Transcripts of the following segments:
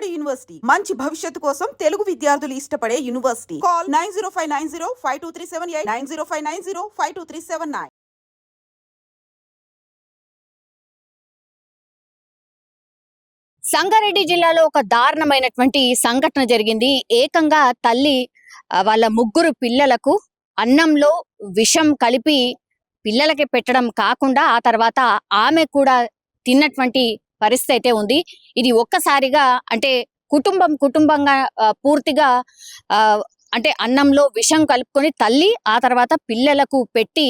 Vijayawada university. మంచి భవిష్యత్తు కోసం తెలుగు విద్యార్థులు ఇష్టపడే university. Call nine zero five nine zero five two three seven eight nine zero five nine zero five two three seven nine. Sangareddy జిల్లాలో ఒక దారుణమైనటువంటి సంఘటన జరిగింది. ఏకంగా తల్లి వాళ్ళ ముగ్గురు పిల్లలకు అన్నంలో విషం కలిపి పిల్లలకి పెట్టడం కాకుండా ఆ తర్వాత ఆమె కూడా తిన్నటువంటి పరిస్థితి అయితే ఉంది. ఇది ఒక్కసారిగా అంటే కుటుంబం కుటుంబంగా పూర్తిగా ఆ, అంటే అన్నంలో విషం కలుపుకొని తల్లి ఆ తర్వాత పిల్లలకు పెట్టి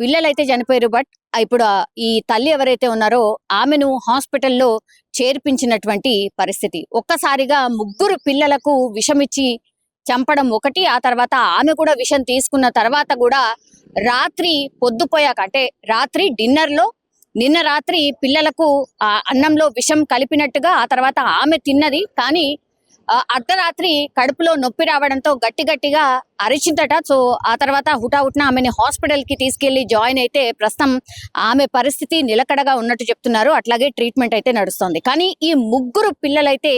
పిల్లలైతే చనిపోయారు బట్ ఇప్పుడు ఈ తల్లి ఎవరైతే ఉన్నారో ఆమెను హాస్పిటల్లో చేర్పించినటువంటి పరిస్థితి. ఒక్కసారిగా ముగ్గురు పిల్లలకు విషమిచ్చి చంపడం ఒకటి ఆ తర్వాత ఆమె కూడా విషం తీసుకున్న తర్వాత కూడా రాత్రి పొద్దుపోయాక అంటే రాత్రి డిన్నర్లో నిన్న రాత్రి పిల్లలకు ఆ అన్నంలో విషం కలిపినట్టుగా ఆ తర్వాత ఆమె తిన్నది. కానీ అర్ధరాత్రి కడుపులో నొప్పి రావడంతో గట్టి గట్టిగా అరిచిందట. సో ఆ తర్వాత హుటాహుట్న ఆమెని హాస్పిటల్కి తీసుకెళ్ళి జాయిన్ అయితే ప్రస్తుతం ఆమె పరిస్థితి నిలకడగా ఉన్నట్టు చెప్తున్నారు. అట్లాగే ట్రీట్మెంట్ అయితే నడుస్తుంది. కానీ ఈ ముగ్గురు పిల్లలైతే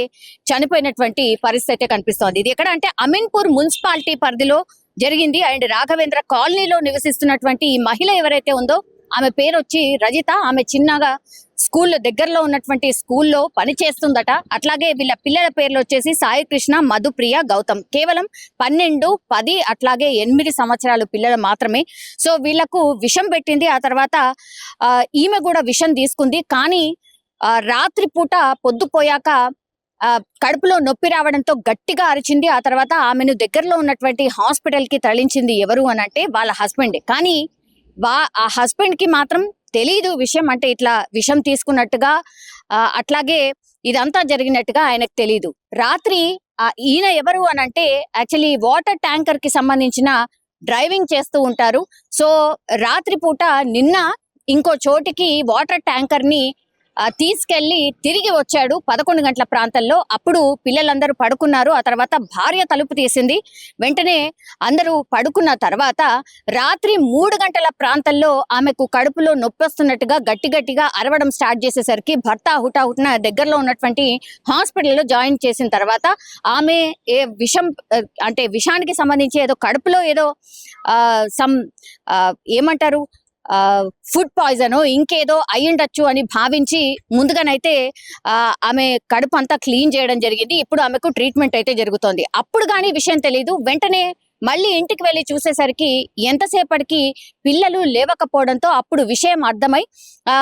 చనిపోయినటువంటి పరిస్థితి అయితే కనిపిస్తోంది. ఇది ఎక్కడ అంటే అమీన్పూర్ మున్సిపాలిటీ పరిధిలో జరిగింది. అండ్ రాఘవేంద్ర కాలనీలో నివసిస్తున్నటువంటి ఈ మహిళ ఎవరైతే ఉందో ఆమె పేరు వచ్చి రజిత. ఆమె చిన్నగా స్కూల్ దగ్గరలో ఉన్నటువంటి స్కూల్లో పని చేస్తుందట. అట్లాగే వీళ్ళ పిల్లల పేర్లు వచ్చేసి సాయి కృష్ణ మధుప్రియ గౌతమ్. కేవలం పన్నెండు పది అట్లాగే ఎనిమిది సంవత్సరాలు పిల్లలు మాత్రమే. సో వీళ్ళకు విషం పెట్టింది. ఆ తర్వాత ఆ, ఈమె కూడా విషం తీసుకుంది. కానీ ఆ, రాత్రి పూట పొద్దుపోయాక ఆ, కడుపులో నొప్పి రావడంతో గట్టిగా అరిచింది. ఆ తర్వాత ఆమెను దగ్గరలో ఉన్నటువంటి హాస్పిటల్కి తరలించింది ఎవరు అని అంటే వాళ్ళ హస్బెండ్. కానీ వా ఆ హస్బెండ్కి మాత్రం తెలియదు విషయం. అంటే ఇట్లా విషం తీసుకున్నట్టుగా ఆ, అట్లాగే ఇదంతా జరిగినట్టుగా ఆయనకు తెలియదు రాత్రి ఈయన ఎవరు అని అంటే యాక్చువల్లీ వాటర్ ట్యాంకర్కి సంబంధించిన డ్రైవింగ్ చేస్తూ ఉంటారు. సో రాత్రి పూట నిన్న ఇంకో చోటికి వాటర్ ట్యాంకర్ని తీసుకెళ్ళి తిరిగి వచ్చాడు పదకొండు గంటల ప్రాంతంలో. అప్పుడు పిల్లలందరూ పడుకున్నారు. ఆ తర్వాత భార్య తలుపు తీసింది. వెంటనే అందరూ పడుకున్న తర్వాత రాత్రి మూడు గంటల ప్రాంతంలో ఆమెకు కడుపులో నొప్పి వస్తున్నట్టుగా గట్టి గట్టిగా అరవడం స్టార్ట్ చేసేసరికి భర్త హుటాహుటిన దగ్గరలో ఉన్నటువంటి హాస్పిటల్లో జాయిన్ చేసిన తర్వాత ఆమె ఏ విషం అంటే విషానికి సంబంధించి ఏదో కడుపులో ఏదో సమ్ ఏమంటారు? ఫుడ్ పాయిజన్ ఇంకేదో అయ్యుండొచ్చు అని భావించి ముందుగానైతే ఆమె కడుపు అంతా క్లీన్ చేయడం జరిగింది. ఇప్పుడు ఆమెకు ట్రీట్మెంట్ అయితే జరుగుతోంది. అప్పుడు కానీ విషయం తెలియదు వెంటనే మళ్ళీ ఇంటికి వెళ్ళి చూసేసరికి ఎంతసేపటికి పిల్లలు లేవకపోవడంతో అప్పుడు విషయం అర్థమై ఆ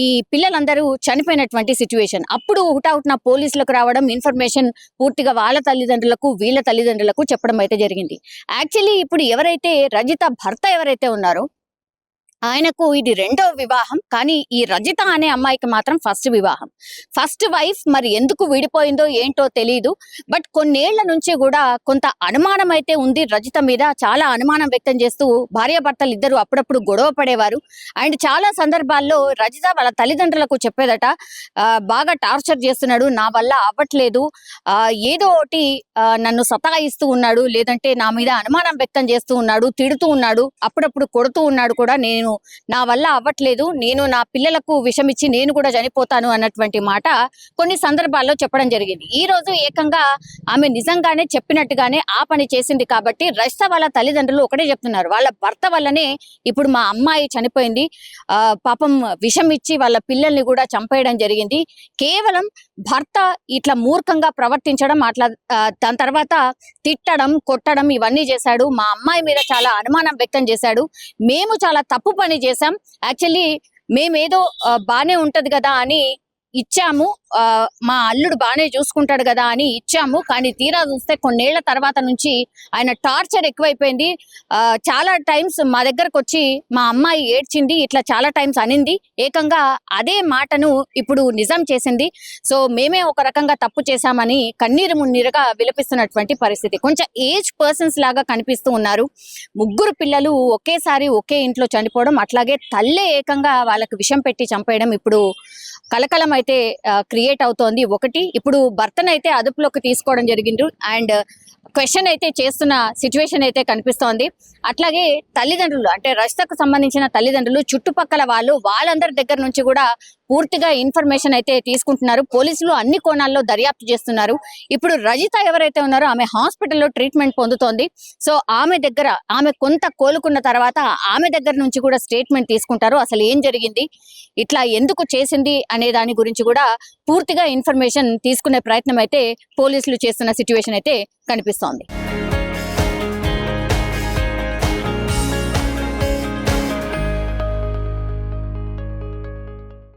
ఈ పిల్లలందరూ చనిపోయినటువంటి సిచ్యువేషన్ అప్పుడు హుటాహుటిన పోలీసులకు రావడం ఇన్ఫర్మేషన్ పూర్తిగా వాళ్ళ తల్లిదండ్రులకు వీళ్ళ తల్లిదండ్రులకు చెప్పడం అయితే జరిగింది. యాక్చువల్లీ ఇప్పుడు ఎవరైతే రజిత భర్త ఎవరైతే ఉన్నారో ఆయనకు ఇది రెండవ వివాహం కానీ ఈ రజిత అనే అమ్మాయికి మాత్రం ఫస్ట్ వివాహం. ఫస్ట్ వైఫ్ మరి ఎందుకు విడిపోయిందో ఏంటో తెలియదు బట్ కొన్నేళ్ళ నుంచి కూడా కొంత అనుమానం అయితే ఉంది రజిత మీద. చాలా అనుమానం వ్యక్తం చేస్తూ భార్యాభర్తలు ఇద్దరు అప్పుడప్పుడు గొడవ పడేవారు. అండ్ చాలా సందర్భాల్లో రజిత వాళ్ళ తల్లిదండ్రులకు చెప్పేదట బాగా టార్చర్ చేస్తున్నాడు నా వల్ల అవ్వట్లేదు. ఆ, ఏదో ఒకటి ఆ, నన్ను సతాయిస్తూ ఉన్నాడు లేదంటే నా మీద అనుమానం వ్యక్తం చేస్తూ ఉన్నాడు తిడుతూ ఉన్నాడు అప్పుడప్పుడు కొడుతూ ఉన్నాడు కూడా నేను నా వల్ల అవ్వట్లేదు నేను నా పిల్లలకు విషమిచ్చి నేను కూడా చనిపోతాను అన్నటువంటి మాట కొన్ని సందర్భాల్లో చెప్పడం జరిగింది. ఈ రోజు ఏకంగా ఆమె నిజంగానే చెప్పినట్టుగానే ఆ పని చేసింది కాబట్టి రజిత వాళ్ళ తల్లిదండ్రులు ఒకటే చెప్తున్నారు. వాళ్ళ భర్త వల్లనే ఇప్పుడు మా అమ్మాయి చనిపోయింది. ఆ పాపం విషం ఇచ్చి వాళ్ళ పిల్లల్ని కూడా చంపేయడం జరిగింది. కేవలం భర్త ఇట్లా మూర్ఖంగా ప్రవర్తించడం అట్లా దాని తర్వాత తిట్టడం కొట్టడం ఇవన్నీ చేశాడు. మా అమ్మాయి మీద చాలా అనుమానం వ్యక్తం చేశాడు. మేము చాలా తప్పు పని చేసాం యాక్చువల్లీ మేమేదో బాగానే బానే ఉంటది కదా అని ఇచ్చాము. మా అల్లుడు బాగానే చూసుకుంటాడు కదా అని ఇచ్చాము. కానీ తీరా చూస్తే కొన్నేళ్ళ తర్వాత నుంచి ఆయన టార్చర్ ఎక్కువైపోయింది. ఆ, చాలా టైమ్స్ మా దగ్గరకు వచ్చి మా అమ్మాయి ఏడ్చింది ఇట్లా చాలా టైమ్స్ అనింది. ఏకంగా అదే మాటను ఇప్పుడు నిజం చేసింది. సో మేమే ఒక రకంగా తప్పు చేశామని కన్నీరు మున్నీరుగా విలపిస్తున్నటువంటి పరిస్థితి. కొంచెం ఏజ్ పర్సన్స్ లాగా కనిపిస్తూ ఉన్నారు. ముగ్గురు పిల్లలు ఒకేసారి ఒకే ఇంట్లో చనిపోవడం అట్లాగే తల్లే ఏకంగా వాళ్ళకి విషం పెట్టి చంపేయడం ఇప్పుడు కలకలం అయితే క్రియేట్ అవుతోంది. ఒకటి ఇప్పుడు భర్తనైతే అదుపులోకి తీసుకోవడం జరిగింది అండ్ uh, క్వశ్చన్ అయితే చేస్తున్న సిచ్యువేషన్ అయితే కనిపిస్తోంది. అట్లాగే తల్లిదండ్రులు అంటే రజితకు సంబంధించిన తల్లిదండ్రులు చుట్టుపక్కల వాళ్ళు వాళ్ళందరి దగ్గర నుంచి కూడా పూర్తిగా ఇన్ఫర్మేషన్ అయితే తీసుకుంటున్నారు. పోలీసులు అన్ని కోణాల్లో దర్యాప్తు చేస్తున్నారు. ఇప్పుడు రజిత ఎవరైతే ఉన్నారో ఆమె హాస్పిటల్లో ట్రీట్మెంట్ పొందుతోంది. సో ఆమె దగ్గర ఆమె కొంత కోలుకున్న తర్వాత ఆమె దగ్గర నుంచి కూడా స్టేట్మెంట్ తీసుకుంటారు. అసలు ఏం జరిగింది? ఇట్లా ఎందుకు చేసింది అనే దాని గురించి కూడా పూర్తిగా ఇన్ఫర్మేషన్ తీసుకునే ప్రయత్నం అయితే పోలీసులు చేస్తున్న సిచ్యువేషన్ అయితే కనిపిస్తోంది.